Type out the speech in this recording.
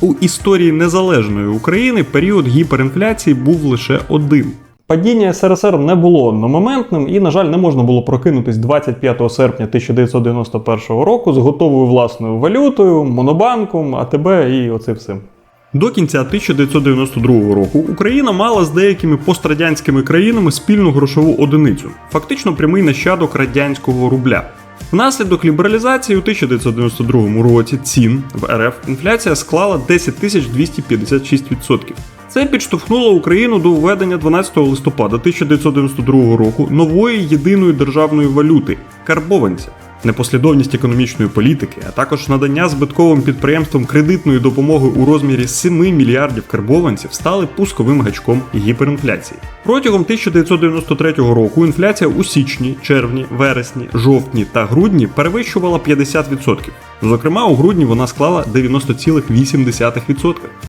У історії незалежної України період гіперінфляції був лише один. Падіння СРСР не було одномоментним і, на жаль, не можна було прокинутись 25 серпня 1991 року з готовою власною валютою, монобанком, АТБ і оце все. До кінця 1992 року Україна мала з деякими пострадянськими країнами спільну грошову одиницю, фактично прямий нащадок радянського рубля. Внаслідок лібералізації у 1992 році цін в РФ інфляція склала 10 256%. Це підштовхнуло Україну до введення 12 листопада 1992 року нової єдиної державної валюти карбованця. Непослідовність економічної політики, а також надання збитковим підприємствам кредитної допомоги у розмірі 7 мільярдів карбованців стали пусковим гачком гіперінфляції. Протягом 1993 року інфляція у січні, червні, вересні, жовтні та грудні перевищувала 50%. Зокрема, у грудні вона склала 90,8%.